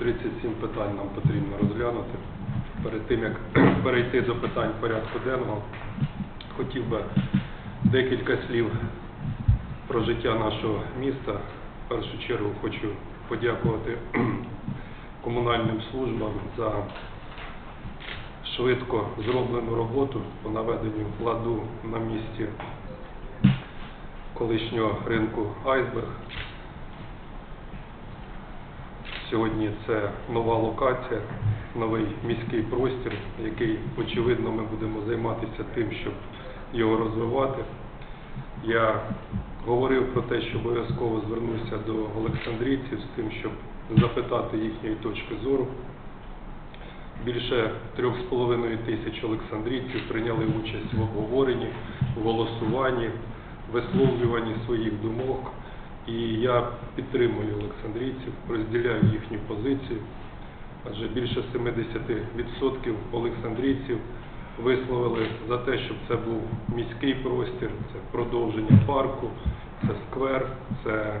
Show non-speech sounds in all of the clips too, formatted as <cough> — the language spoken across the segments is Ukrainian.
37 питань нам потрібно розглянути. Перед тим, як <clears throat> перейти до питань порядку денного, хотів би декілька слів про життя нашого міста. В першу чергу хочу подякувати <clears throat> комунальним службам за швидко зроблену роботу по наведенню ладу на місці колишнього ринку Айсберг. Сьогодні це нова локація, новий міський простір, який, очевидно, ми будемо займатися тим, щоб його розвивати. Я говорив про те, що обов'язково звернуся до Олександрійців з тим, щоб запитати їхньої точки зору. Більше трьох з половиною тисяч олександрійців прийняли участь в обговоренні, в голосуванні, висловлюванні своїх думок. І я підтримую олександрійців, розділяю їхню позицію, адже більше 70% олександрійців висловили за те, щоб це був міський простір, це продовження парку, це сквер, це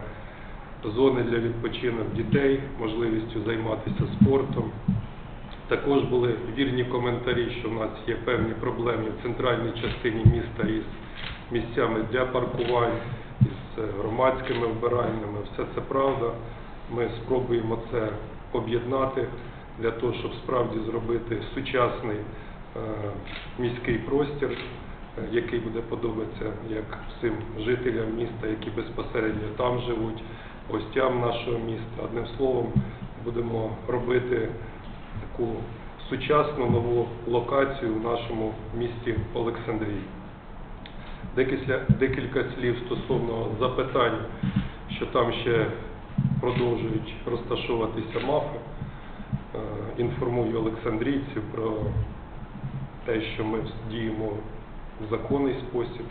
зони для відпочинок дітей, можливістю займатися спортом. Також були вірні коментарі, що в нас є певні проблеми в центральній частині міста із місцями для паркувань, громадськими вбиральнями. Все це правда. Ми спробуємо це об'єднати для того, щоб справді зробити сучасний е, міський простір, е, який буде подобатися як всім жителям міста, які безпосередньо там живуть, гостям нашого міста. Одним словом, будемо робити таку сучасну нову локацію в нашому місті Олександрії. Декілька, декілька слів стосовно запитань, що там ще продовжують розташовуватися мафи. Е, Інформую олександрійців про те, що ми діємо в законний спосіб.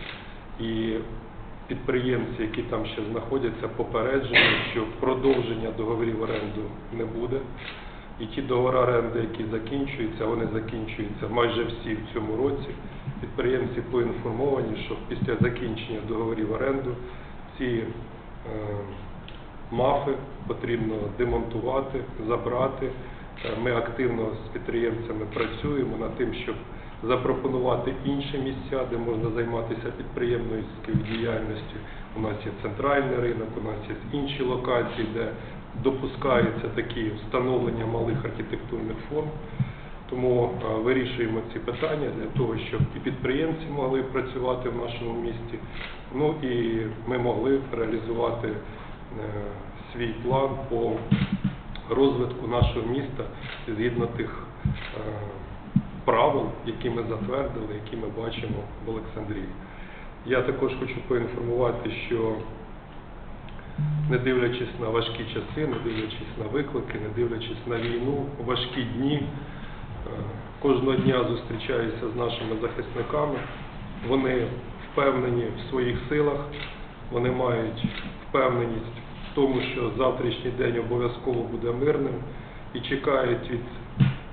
І підприємці, які там ще знаходяться, попереджені, що продовження договорів оренду не буде. І ті договори оренди, які закінчуються, вони закінчуються майже всі в цьому році. Підприємці поінформовані, що після закінчення договорів оренду ці е, мафи потрібно демонтувати, забрати. Е, Ми активно з підприємцями працюємо над тим, щоб запропонувати інші місця, де можна займатися підприємницькою діяльністю. У нас є центральний ринок, у нас є інші локації, де допускаються такі встановлення малих архітектурних форм. Тому е, вирішуємо ці питання для того, щоб і підприємці могли працювати в нашому місті, ну і ми могли реалізувати е, свій план по розвитку нашого міста згідно тих е, правил, які ми затвердили, які ми бачимо в Олександрії. Я також хочу поінформувати, що не дивлячись на важкі часи, не дивлячись на виклики, не дивлячись на війну, важкі дні, кожного дня зустрічаюся з нашими захисниками. Вони впевнені в своїх силах, вони мають впевненість в тому, що завтрашній день обов'язково буде мирним і чекають від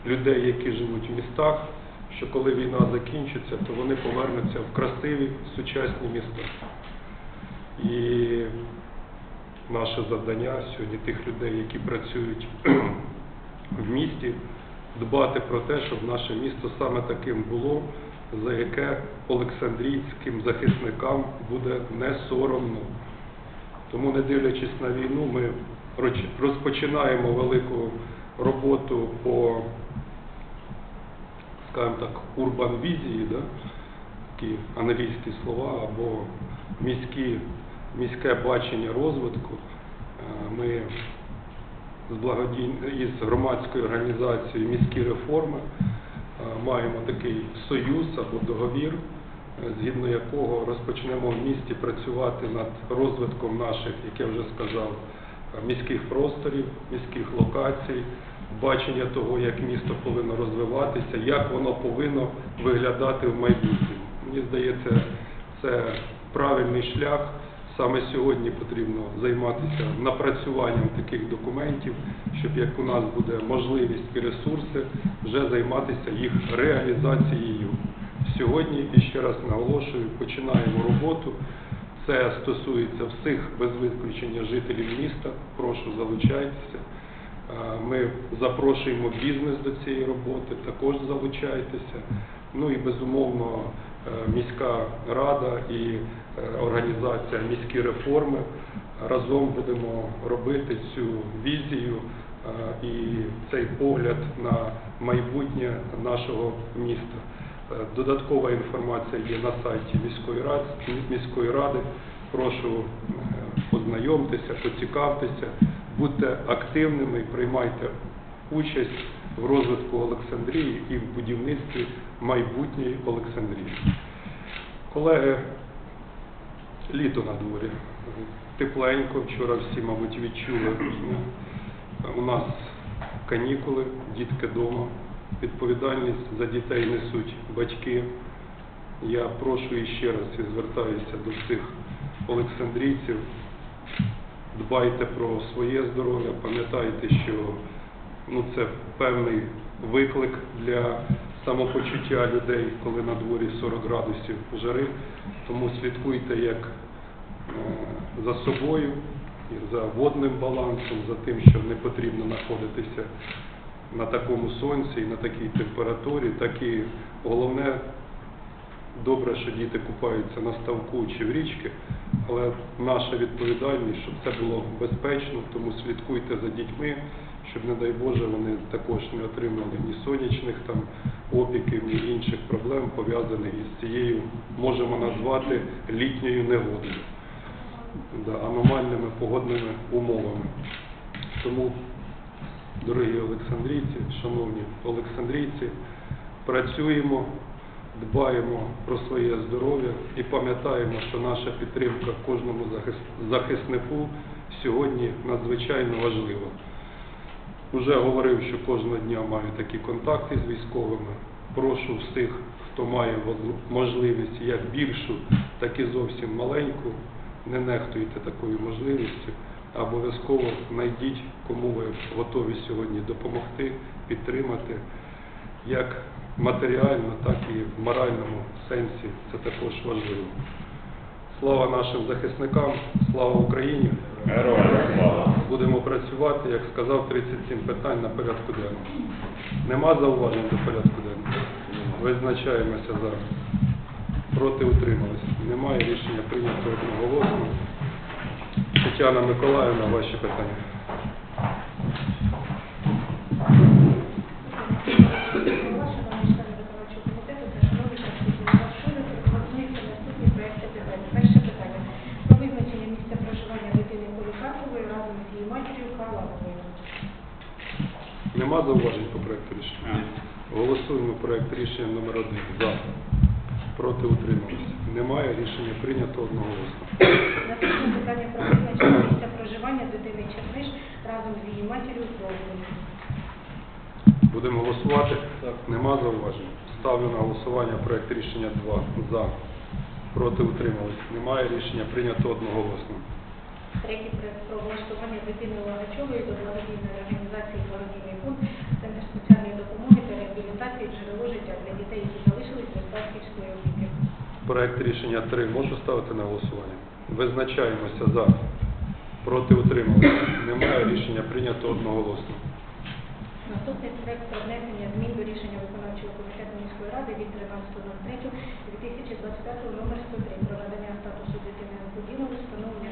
людей, які живуть в містах, що коли війна закінчиться, то вони повернуться в красиві сучасні міста. І наше завдання сьогодні тих людей, які працюють <clears throat> в місті, дбати про те, щоб наше місто саме таким було, за яке олександрійським захисникам буде не соромно. Тому, не дивлячись на війну, ми розпочинаємо велику роботу по, скажімо так, урбан-візії, да? такі англійські слова, або міські, міське бачення розвитку. Е, Ми з благодійн... із громадською організацією міські реформи е, маємо такий союз або договір, е, згідно якого розпочнемо в місті працювати над розвитком наших, як я вже сказав, е, міських просторів, міських локацій, бачення того, як місто повинно розвиватися, як воно повинно виглядати в майбутньому. Мені здається, це правильний шлях Саме сьогодні потрібно займатися напрацюванням таких документів, щоб як у нас буде можливість і ресурси, вже займатися їх реалізацією. Сьогодні, і ще раз наголошую, починаємо роботу. Це стосується всіх без виключення жителів міста. Прошу залучайтеся. Ми запрошуємо бізнес до цієї роботи, також залучайтеся. Ну і безумовно міська рада і е, організація міські реформи разом будемо робити цю візію е, і цей погляд на майбутнє нашого міста. Е, Додаткова інформація є на сайті міської ради. Ради. Прошу е, познайомтеся, поцікавтеся, будьте активними приймайте участь в розвитку Олександрії і в будівництві майбутньої Олександрії. Колеги, літо на дворі. Тепленько, вчора всі, мабуть, відчули. У нас канікули, дітки вдома. Відповідальність за дітей несуть батьки. Я прошу іще раз і звертаюся до всіх олександрійців. Дбайте про своє здоров'я, пам'ятайте, що ну, це певний виклик для самопочуття людей, коли на дворі 40 градусів жари. Тому слідкуйте як е, за собою, за водним балансом, за тим, що не потрібно знаходитися на такому сонці і на такій температурі, так і головне добре, що діти купаються на ставку чи в річці, але наша відповідальність, щоб це було безпечно, тому слідкуйте за дітьми, щоб, не дай Боже, вони також не отримали ні сонячних там опіків, ні інших проблем, пов'язаних із цією, можемо назвати, літньою негодою, да, аномальними погодними умовами. Тому, дорогі олександрійці, шановні олександрійці, працюємо, дбаємо про своє здоров'я і пам'ятаємо, що наша підтримка кожному захиснику сьогодні надзвичайно важлива. Уже говорив, що кожного дня маю такі контакти з військовими. Прошу всіх, хто має можливість як більшу, так і зовсім маленьку, не нехтуйте такою можливістю, обов'язково знайдіть, кому ви готові сьогодні допомогти, підтримати, як матеріально, так і в моральному сенсі. Це також важливо. Слава нашим захисникам, слава Україні! Героям слава! Будемо працювати, як сказав, 37 питань на порядку денному. Нема зауважень до порядку денного? Визначаємося за. Проти утримались. Немає рішення прийнято одноголосно. Тетяна Миколаївна, ваші питання. Шановні члени виконавчого комітету та шановні присутні маршрути, пропонується наступні проекти питань. Перше питання. Про визначення місця проживання дитини Колі Карпової разом з її матір'ю Харламовою. Нема зауважень по проекту рішення? Голосуємо проект рішення номер один. За. Проти утримались. Немає рішення прийнято одноголосно. Наступне питання про визначення місця проживання дитини Черниш разом з її матір'ю Довгою. Будемо голосувати? Нема зауважень. Ставлю на голосування проект рішення 2. За. Проти утримались. Немає рішення прийнято одноголосно. Третій проект про влаштування дитини Лагачової до благодійної організації «Благодійний фонд» Центр соціальної допомоги та реабілітації джерело життя для дітей, які залишились без батьківської опіки. Проект рішення 3 можу ставити на голосування? Визначаємося за. Проти утримались. Немає рішення прийнято одноголосно. Наступний проект про внесення змін до рішення виконавчого комітету міської ради від 13.03.2025 номер 103 про надання статусу дитини несподіваного, встановлення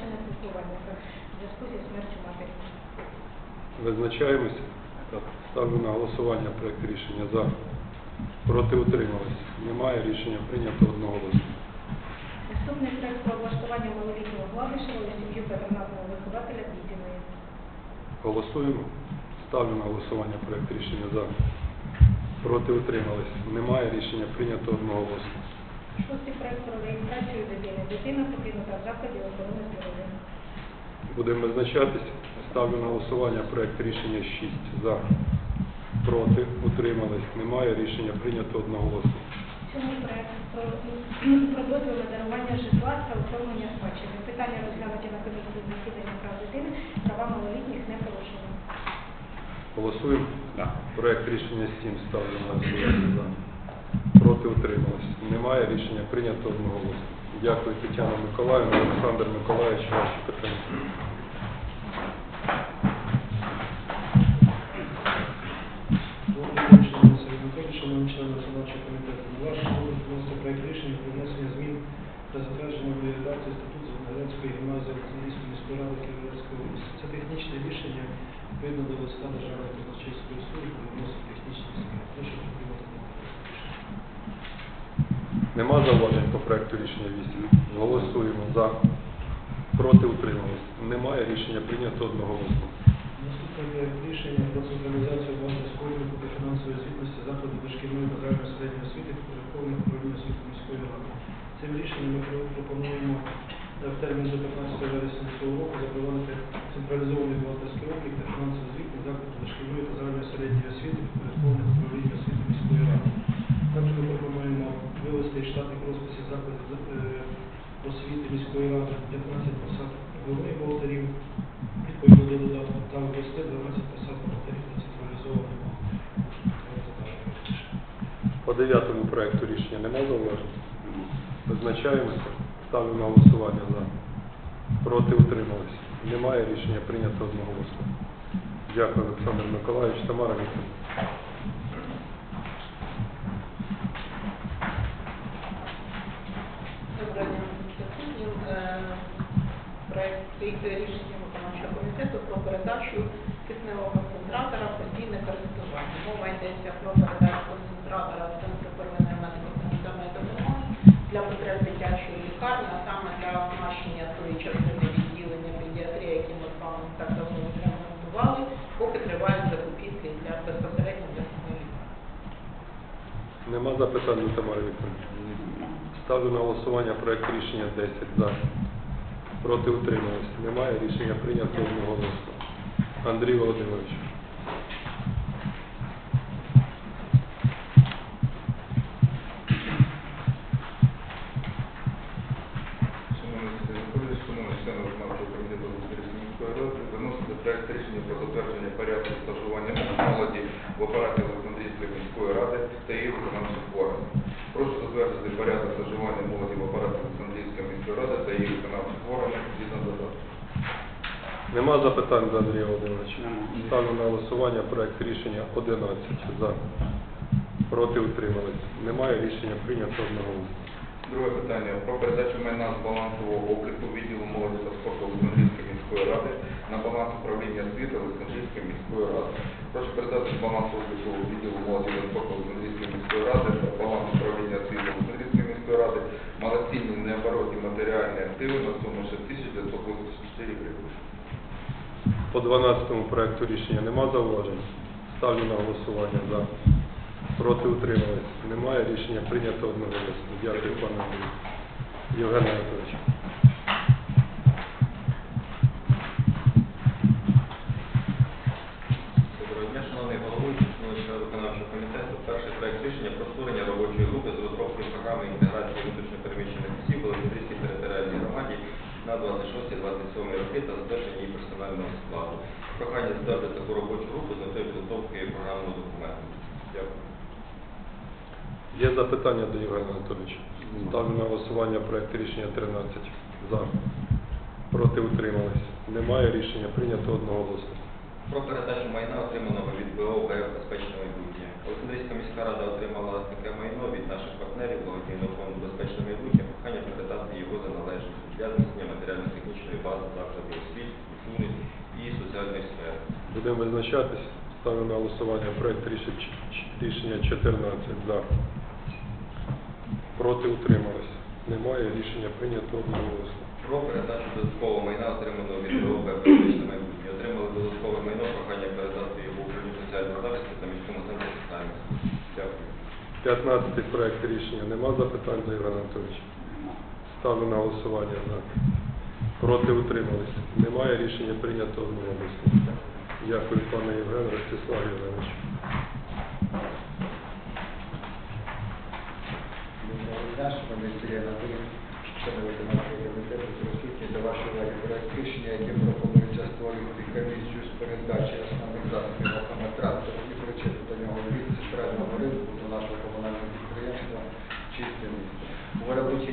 призначення піклувальника в зв'язку зі смертю матері. Визначаємося. Ставлю на голосування проект рішення за. Проти утримались. Немає рішення прийнято одноголосно. Наступний проект про влаштування малолітнього Гладишева у сім'ю патронатного вихователя з. Голосуємо. Ставлю на голосування проект рішення за. Проти утримались. Немає рішення прийнято одноголосно. Шостий проект про реєстрацію дитини. Дитина покинута в закладі охорони здоров'я. Будемо визначатися. Ставлю на голосування проект рішення 6 за. Проти утримались. Немає рішення прийнято одноголосно. Сьомий проект про, про дозвіл на дарування житла та оформлення спадщини. Питання розглянуті на комісії засідання прав дитини, права малолітніх не порушені. Голосуємо. Проект рішення 7 ставлю на голосування. За. Проти утрималось. Немає рішення прийнято одноголосно. Дякую, Тетяна Миколаївна, Олександр Миколаївич, ваші питання. Відповідно до листа Державної казначейської служби вносить технічні зміни. Прошу підтримати. Нема зауважень по проекту рішення 8. Голосуємо за. Проти утрималось. Немає рішення прийнято одноголосно. Наступне рішення про централізацію бухгалтерського обліку та фінансової звітності закладів дошкільної загальної середньої освіти підпорядкованих управління освіти міської ради. Цим рішенням ми пропонуємо е, в термін до 15 вересня цього року запровадити централізований бухгалтерський облік та фінансову звітність закладів дошкільної та загальної середньої освіти підпорядкованих управління штатних розписів закладів е, освіти міської ради 15 посад головних бухгалтерів, відповідно до додатку та ввести 12 посад бухгалтерів на централізований По дев'ятому проекту рішення нема зауважень? Визначаємося. Ставлю на голосування за. Проти утримались. Немає рішення прийнято одноголосно. Дякую, Олександр Миколаївич. Тамара Вікторівна. Доброго дня, присутнім. Е, Проект рішення виконавчого комітету про передачу кисневого концентратора в постійне користування. Мова йдеться про передачу концентратора в центру первинної медико-санітарної допомоги для потреб дитячої лікарні, а саме для оснащення тої частини відділення педіатрії, які ми з вами так давно ремонтували, поки тривають закупівлі для безпосередньо для самої лікарні. Нема запитань до Тамари? Ставлю на голосування проект рішення 10 за. Проти утрималися. Немає рішення прийнято одноголосно. Андрій Володимирович. Нема запитань до Андрія Володимировича? Ставлю на голосування проект рішення 11 за. Проти утримались. Немає рішення прийнято одноголосно. Друге питання про передачу майна з балансового обліку відділу молоді та спорту Олександрійської міської ради на баланс управління освіти Олександрійської міської ради. Прошу передати з балансу обліку відділу молоді та спорту Олександрійської міської ради та баланс управління освіти Олександрійської міської ради малоцінні необоротні матеріальні активи на суму 6984 гривень. По 12 проєкту рішення нема зауважень? Ставлю на голосування за. Проти утримались. Немає рішення прийнято одноголосно. Дякую, пане. Євген Анатолійович. Затвердити таку робочу групу з метою підготовки програмного документу. Дякую. Є запитання до Євгена Анатолійовича? Ставлю на голосування проект рішення 13 за. Проти утримались. Немає рішення прийнято одноголосно. Про передачу майна, отриманого від БО «Безпечне майбутнє». Олександрійська міська рада отримала таке майно від наших партнерів благодійного фонду «Безпечне майбутнє». Прохання передати його за належність для зміцнення матеріально-технічної бази і соціальної. Будемо визначатись. Ставлю на голосування проект рішення 14 за. Проти утримались. Немає рішення прийнято одноголосно. Про передачу додаткового майна, отриманого від БО БФ майбутнє». Отримали додаткове майно, прохання передати його управлінню соціального захисту та міському центру соціальних. Дякую. 15 проект рішення. Нема запитань до Євгена Анатолійовича? Ставлю на голосування за. Проти утрималися. Немає рішення прийнято одноголосно. Дякую, пане Євген, Ростислав Євгенович. до проект рішення, яким пропонується створювати комісію з передачі основних засобів автоматранспорту і причету до нього від центрального ринку до нашого комунального підприємства «Чисте місто». У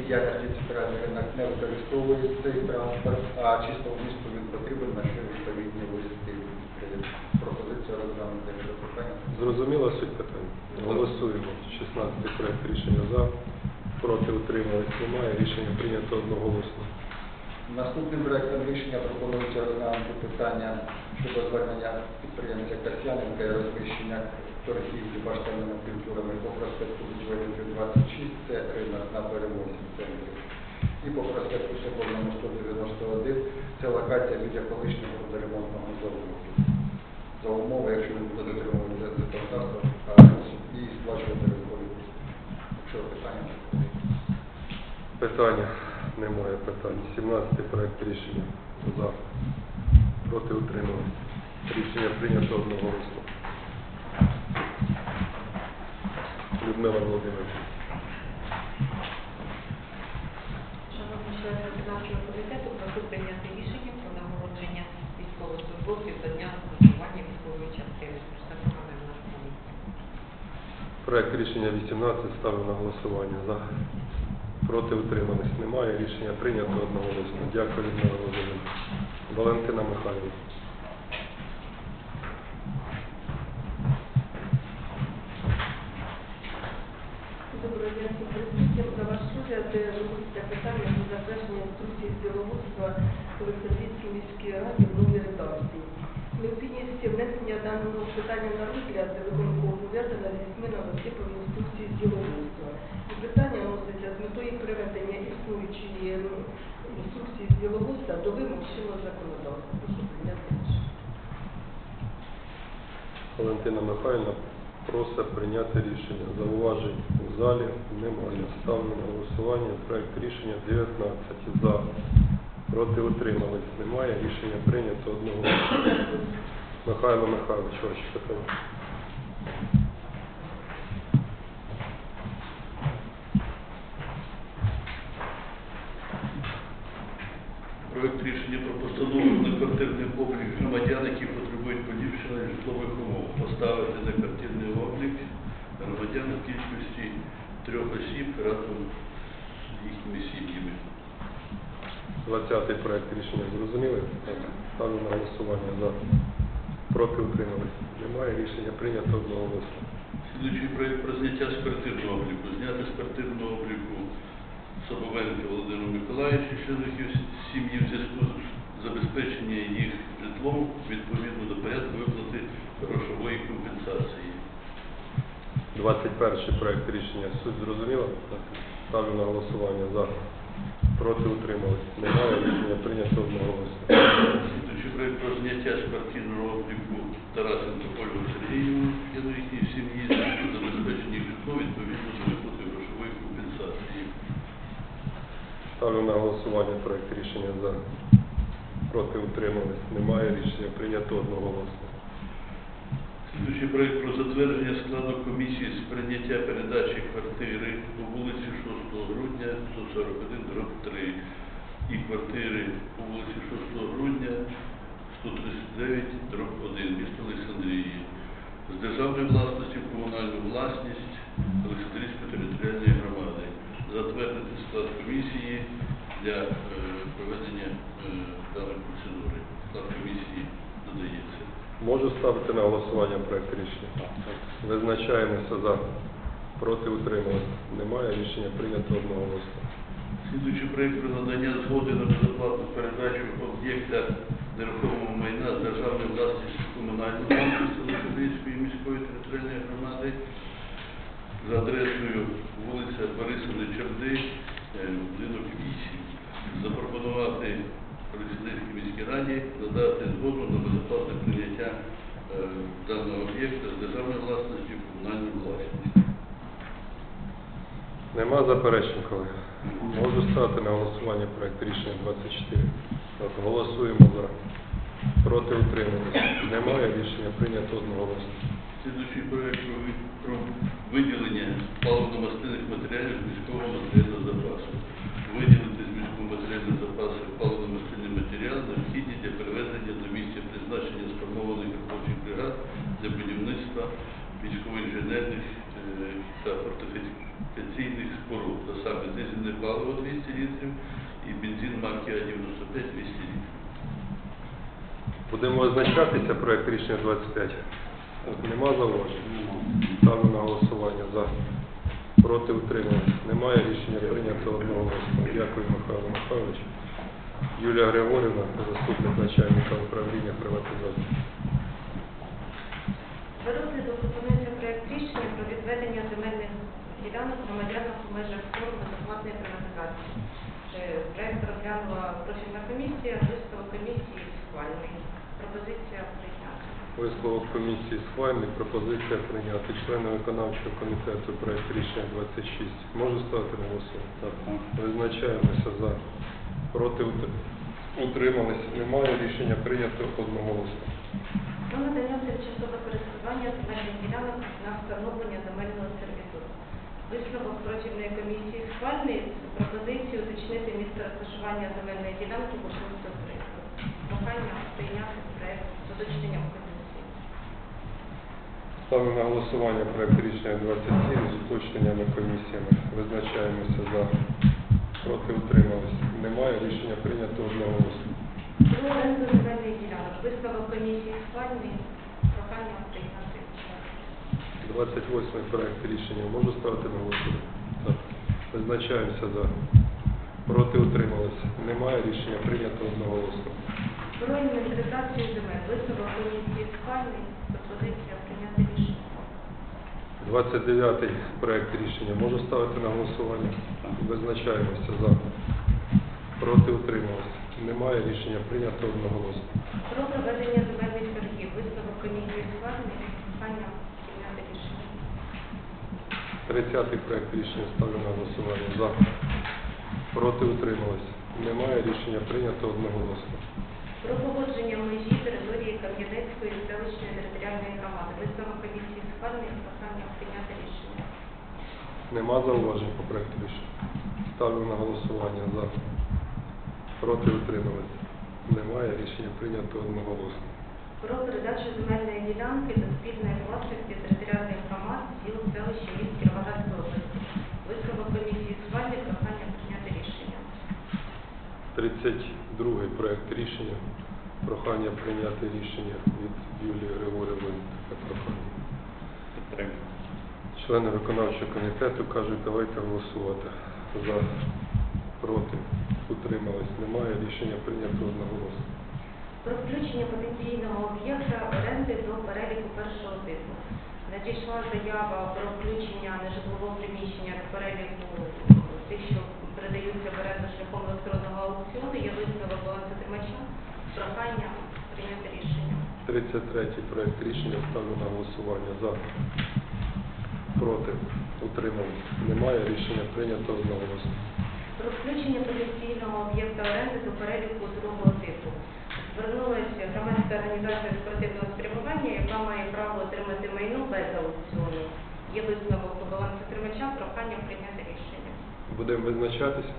діяльності центральний ринок не використовує цей транспорт, а чисто місту він потрібен на що відповідні листи. Пропозиція розглянути якщо питання. Зрозуміла суть питання? Голосуємо. 16 проект рішення за. Проти утримались немає. Рішення прийнято одноголосно. Наступним проектом рішення пропонується розглянути питання щодо звернення підприємця Касьяненка і розміщення торгівлі баштанними культурами по проспекту Будівельників 26, це ринок на перемозі центрі. І по проспекту Соборному 191, це локація біля колишнього водоремонтного заводу. За умови, якщо він буде дотримуватися законодавства, і сплачувати ринкові. Якщо питання. Питання? Немає питань. 17 проект рішення за. Проти утримались. Рішення прийнято одноголосно. Людмила Володимирівна. Шановні члени виконавчого комітету, прошу прийняти рішення про нагородження військовослужбовців та дня розташування військової частини. Проект рішення 18 ставлю на голосування. За. Проти утримались. Немає. Рішення прийнято одноголосно. Дякую, Людмила Володимирівна. Валентина Михайлівна. Доброго дня всім. На ваш розгляд е, питання про затвердження інструкції з діловодства в Олександрійській міській раді в новій редакції. Необхідність внесення даного питання на розгляд виконкому пов'язана зі змінами типу інструкції з. І питання вноситься з метою приведення існуючої м, інструкції з діловодства до вимог чинного законодавства. Прошу. Валентина Михайлівна просить прийняти рішення. Зауважень у залі немає. Ставлю на голосування проект рішення 19 за. Проти утримались. Немає. Рішення прийнято одного. Михайло Михайлович, ваші питання. Проект рішення про постанову <clears throat> на квартирний облік громадян, які потребують поліпшення житлових умов, поставити на квартирний облік громадян в кількості трьох осіб разом з їхніми сім'ями. 20-й проект рішення зрозуміли? Ставлю на голосування за. Проти утримались. Немає. Рішення прийнято одноголосно. Слідуючий проект про зняття з квартирного обліку. Зняти з квартирного обліку Собовенка Володимира Миколаївича, членів сім'ї в зв'язку з забезпеченням їх житлом відповідно до порядку виплати грошової компенсації. 21 проект рішення. Суть зрозуміла? Ставлю на голосування за. Проти утримались. Немає. Рішення прийнято одноголосно. Слідуючий проект про зняття з квартирного обліку Ставлю на голосування проект рішення за. Проти утримались. Немає. Рішення прийнято одноголосно. Слідуючий проект про затвердження складу комісії з прийняття передачі квартири по вулиці 6 грудня 141 дроб 3 і квартири по вулиці 6 грудня 139 дроб 1 місто Олександрії з державної власності в комунальну власність Олександрійської територіальної громади. Затвердити склад комісії для е, проведення е, даної процедури. Склад комісії додається. Можу ставити на голосування проект рішення? Визначаємося за. Проти утримались. Немає. Рішення прийнято одноголосно. Слідуючий проект про надання згоди на безоплатну передачу об'єкта нерухомого майна з державної власності комунальну власність міської територіальної громади за адресою вулиця Борисовни Черди, е, будинок 8. Запропонувати Олександрійській міській раді надати згоду на безоплатне прийняття е, даного об'єкта з державної власності в комунальну власність. Нема заперечень, колеги. Можу ставити на голосування проект рішення 24. Так, голосуємо за. Проти утримались. Немає. Рішення прийнято одноголосно. Слідуючий проект про виділення паливно-мастильних матеріалів військового будівництва військово-інженерних е, та фортифікаційних споруд, а саме дизельне паливо 200 літрів і бензин марки А95 200 літрів. Будемо визначатися проект рішення 25. Нема зауважень? Ставлю на голосування за. Проти утримались. Немає рішення прийнято одноголосно. Дякую, Михайло Михайлович. Юлія Григорівна, заступник начальника управління приватизації. До розгляду пропонується проект рішення про відведення земельних ділянок громадянам у межах форм безоплатної приватизації. Е, Проект розглянула профільна комісія, висновок комісії схвальний. Пропозиція прийняти. Висновок комісії схвальний. Пропозиція прийняти. Члени виконавчого комітету проект рішення 26. Можу ставити на голосування? Так. Визначаємося за. Проти ут- утримались. Немає рішення прийнято одноголосно. Про надання тимчасове користування земельних ділянок на встановлення земельного сервітуту. Висновок профільної комісії схвальний з пропозицією уточнити місце розташування земельної ділянки по пункту 3. Прохання прийняти проект з уточненням комісії. Ставлю на голосування проект рішення 27 з уточненнями комісіями. Визначаємося за. Проти утримались. Немає рішення прийнято одноголосно. Висновок комісії схвальний. Прохання прийняти. 28 проект рішення. Можу ставити на голосування? Так. Визначаємося за. Проти утримались. Немає рішення прийнято одноголосно. Про інвентаризацію земель. Висновок комісії схвальний. Пропозиція прийняти рішення. 29 проект рішення. Можу ставити на голосування? Визначаємося за. Проти утримались. Немає рішення прийнято одноголосно. Про проведення земельних торгів. Висновок комісії схвальний. Прохання прийняти рішення. 30 проект рішення ставлю на голосування. За. Проти утримались. Немає рішення прийнято одноголосно. Про погодження межі території Кам'янецької селищної територіальної громади. Висновок комісії схвальний. Прохання прийняти рішення. Нема зауважень по проекту рішення. Ставлю на голосування за. Проти утримались. Немає рішення прийнято одноголосно. Про передачу земельної ділянки до спільної власності територіальних громад сіл селища міст Кіровоградської області. Висновок комісії схвальний. Прохання прийняти рішення. 32 проект рішення. Прохання прийняти рішення від Юлії Григорівни. Таке прохання. Члени виконавчого комітету кажуть, давайте голосувати. За, проти, утримались. Немає рішення прийнято одноголосно. Про включення потенційного об'єкта оренди до переліку першого типу. Надійшла заява про включення нежитлового приміщення до переліку тих, що передаються в оренду шляхом електронного аукціону. Є висновок балансотримача. Прохання прийняти рішення. 33 проект рішення ставлю на голосування. За, проти, утримались. Немає рішення прийнято одноголосно. Про включення потенційного об'єкта оренди до переліку другого типу. Звернулася громадська організація спортивного спрямування, яка має право отримати майно без аукціону. Є висновок по балансотримача, прохання прийняти рішення. Будемо визначатись.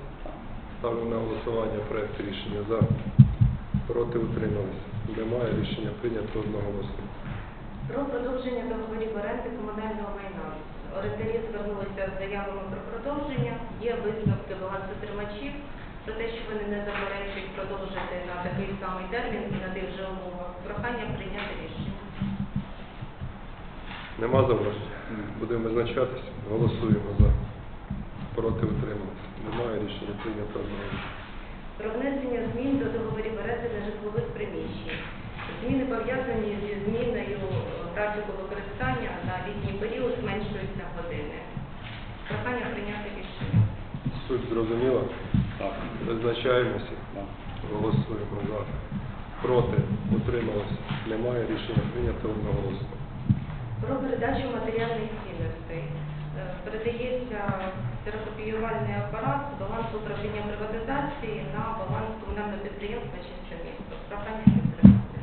Ставлю на голосування проект рішення. За, проти, утримались. Немає рішення прийнято одноголосно. Про продовження договорів оренди комунального майна. Орендарі звернулися з заявами про продовження. Є висновки балансотримачів про те, що вони не заперечують продовжити на такий самий термін і на тих же умовах. Прохання прийняти рішення. Нема зауважень? Будемо визначатись. Голосуємо за. Проти утримались. Немає рішення прийнято. Про внесення змін до договорів оренди нежитлових приміщень. Зміни пов'язані зі зміною е, графіку використання на літній період зменшуються години. Прохання прийняти рішення. Суть зрозуміла? Так. Визначаємося. Голосуємо за. Проти. Утрималось. Немає рішення прийнято одноголосно. Про передачу матеріальних цінностей. Е, Передається терокопіювальний апарат з балансу управління приватизації на баланс комунального підприємства «Чисте місто». Прохання підтримати.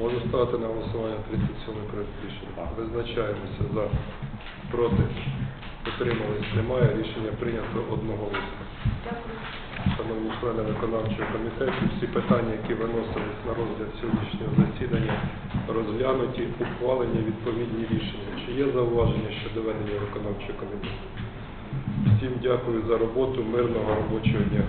Можу ставити на голосування 37 проект рішення. Визначаємося за. Проти. Утримались. Немає рішення прийнято одноголосно. Дякую. шановні члени виконавчого комітету, всі питання, які виносились на розгляд сьогоднішнього засідання, розглянуті, ухвалені відповідні рішення. Чи є зауваження щодо ведення виконавчого комітету? Всім дякую за роботу, мирного робочого дня.